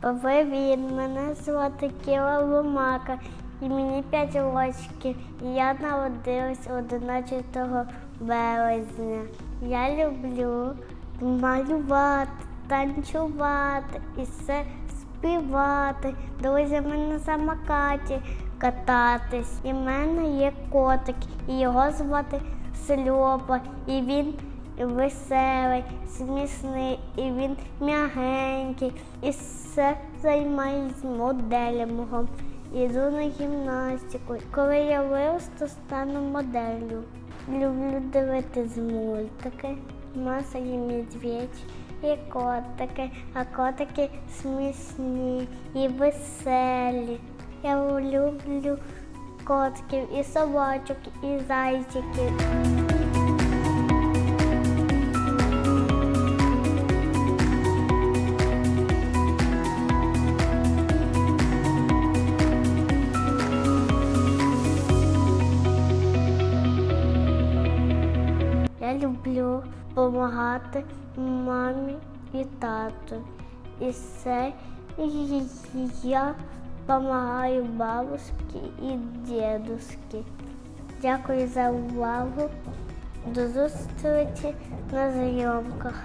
Привіт, мене звати Кіла Ломака, і мені 5 років. І я народилась 11 березня. Я люблю малювати, танцювати і все співати, друзями на самокаті кататись. І в мене є котик, і його звати Сльопа, і він веселий, смішний, і він м'ягенький, і все займається моделями. Іду на гімнастику. Коли я виросту, стану моделлю. Люблю дивитись мультики. Маса і медведь і котики, а котики смішні і веселі. Я люблю котиків і собачок, і зайчиків. Люблю допомагати мамі і тату. І все я допомагаю бабусі і дідусі. Дякую за увагу. До зустрічі на зйомках.